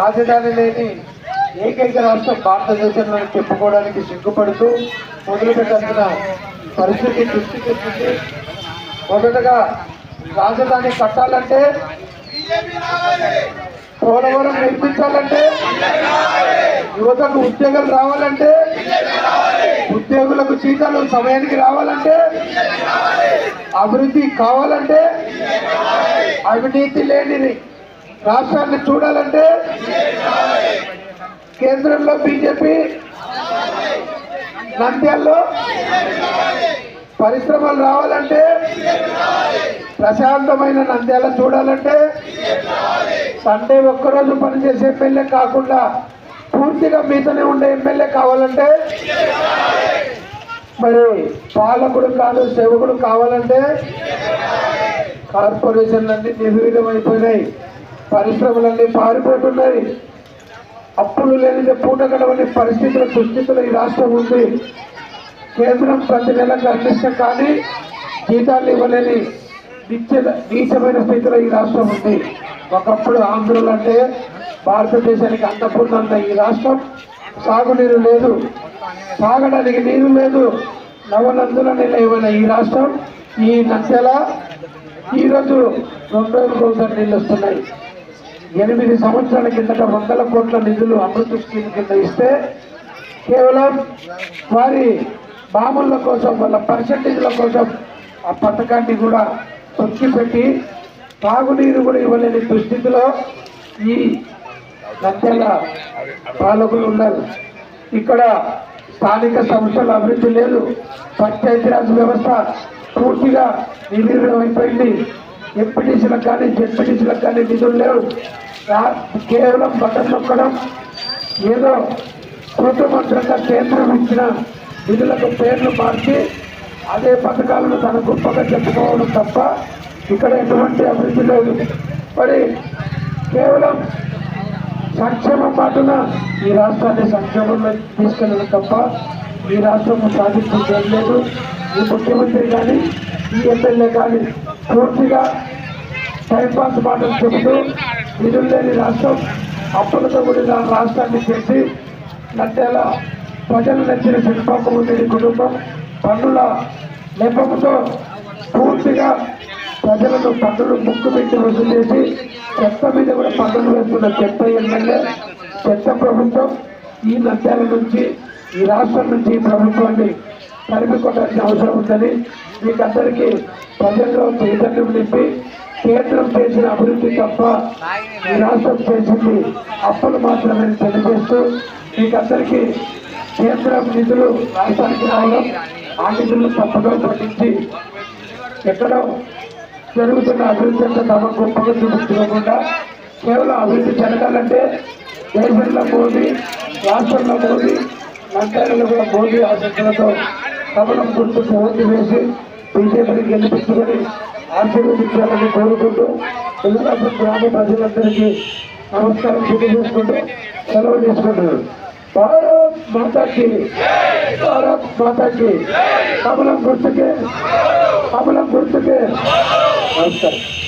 రాజధాని లేని ఏకైక రాష్ట్రం భారతదేశంలో చెప్పుకోవడానికి సిగ్గుపడుతూ మొదలుపెట్టాల్సిన పరిస్థితి దృష్టికి మొదటగా రాజధాని కట్టాలంటే పోలవరం నిర్మించాలంటే యువతకు ఉద్యోగం రావాలంటే ఉద్యోగులకు జీతాలు సమయానికి రావాలంటే అభివృద్ధి కావాలంటే అవినీతి లేనిది రాష్ట్రాన్ని చూడాలంటే కేంద్రంలో బీజేపీ నంద్యాల్లో పరిశ్రమలు రావాలంటే ప్రశాంతమైన నంద్యాల చూడాలంటే సండే ఒక్కరోజు పనిచేసే ఎమ్మెల్యే కాకుండా పూర్తిగా మీతోనే ఉండే ఎమ్మెల్యే కావాలంటే మరి పాలకుడు కాదు సేవకుడు కావాలంటే కార్పొరేషన్లన్నీ నిర్వీర్యమైపోయినాయి పరిశ్రమలన్నీ పారిపోతున్నాయి. అప్పులు లేనిదే పూట గడవని పరిస్థితుల దుస్థితులు ఈ రాష్ట్రం ఉంది. కేంద్రం ప్రతి నెల కనిపిస్తే కానీ జీతాలు ఇవ్వలేని నిత్య నీచమైన స్థితిలో ఈ రాష్ట్రం ఉంది. ఒకప్పుడు ఆంధ్రులు అంటే భారతదేశానికి అన్నపూర్ణ ఈ రాష్ట్రం. సాగునీరు లేదు. సాగడానికి నీరు లేదు. నవనందుల నిలయమైన ఈ రాష్ట్రం. ఈ నంద్యాల ఈరోజు రెండు రోజులకు ఒకసారి నీళ్ళు వస్తున్నాయి. ఎనిమిది సంవత్సరాల కిందట వందల కోట్ల నిధులు అమృత స్కీమ్ కింద ఇస్తే కేవలం వారి మామూళ్ళ కోసం వాళ్ళ పర్సంటేజ్ల కోసం ఆ పథకాన్ని కూడా తొక్కిపెట్టి తాగునీరు కూడా ఇవ్వలేని దుస్థితిలో ఈ నంద్యాల పాలకులు ఉన్నారు. ఇక్కడ స్థానిక సంస్థల అభివృద్ధి లేదు. పంచాయతీరాజ్ వ్యవస్థ పూర్తిగా నిర్వీర్యమైపోయింది ఎంపీటీసీలకు కానీ జెడ్పీటీసీలకు కానీ నిధులు లేవు. రా- కేవలం బటన్ నొక్కడం ఏదో కృతమంత్రంగా కేంద్రం ఇచ్చిన నిధులకు పేర్లు మార్చి అదే పథకాలను తన గొప్పగా చెప్పుకోవడం తప్ప ఇక్కడ ఎటువంటి అభివృద్ధి లేదు. మరి కేవలం సంక్షేమం పాటున ఈ రాష్ట్రాన్ని సంక్షేమంలో తీసుకెళ్ళడం తప్ప ఈ రాష్ట్రం సాధించడం ఏం లేదు. ఈ ముఖ్యమంత్రి కానీ ఈ ఎమ్మెల్యే కానీ పూర్తిగా టైంపాస్ మాటలు చెబుతూ నిధులు లేని రాష్ట్రం అప్పులతో కూడిన రాష్ట్రాన్ని చేసి నంద్యాల ప్రజలు నచ్చిన శిల్పము ఉండేది కుటుంబం పన్నుల నెపంతో పూర్తిగా ప్రజలను పన్నులు ముక్కు పెట్టి వసూలు చేసి చెత్త మీద కూడా పన్నులు వేస్తున్న చెత్త ఎమ్మెల్యే చెత్త ప్రభుత్వం ఈ నంద్యాల నుంచి ఈ రాష్ట్రం నుంచి ఈ ప్రభుత్వాన్ని తరిమి కొట్టాల్సిన అవసరం ఉందని మీకందరికీ ప్రజల్లో చైతన్యం నింపి కేంద్రం చేసిన అభివృద్ధి తప్ప ఈ రాష్ట్రం చేసింది అప్పులు మాత్రమే తెలియజేస్తూ మీకందరికీ కేంద్రం నిధులు రాష్ట్రానికి రావడం ఆ నిధులను తప్పగా పట్టించి ఎక్కడో జరుగుతున్న అభివృద్ధి అంతా తమ గొప్పగా చూపించుకోకుండా కేవలం అభివృద్ధి జరగాలంటే దేశంలో మోదీ రాష్ట్రంలో మోదీ నంద్యాలలో కూడా మోదీ ఆశించడంతో অবলম্বন করতে সাহায্য হয়েছে। বিশেষভাবে জ্ঞান করতে পারে আর্থিক দিক থেকে আমাকে গৌরব করতো এবং আপনার গ্রামে বাসে বাচ্চাদেরকে নমস্কার থেকে শেষ করতো সেলাম ভারত মাতাকে ভারত মাতাকে, অবলম্বন থেকে অবলম্বন থেকে। নমস্কার।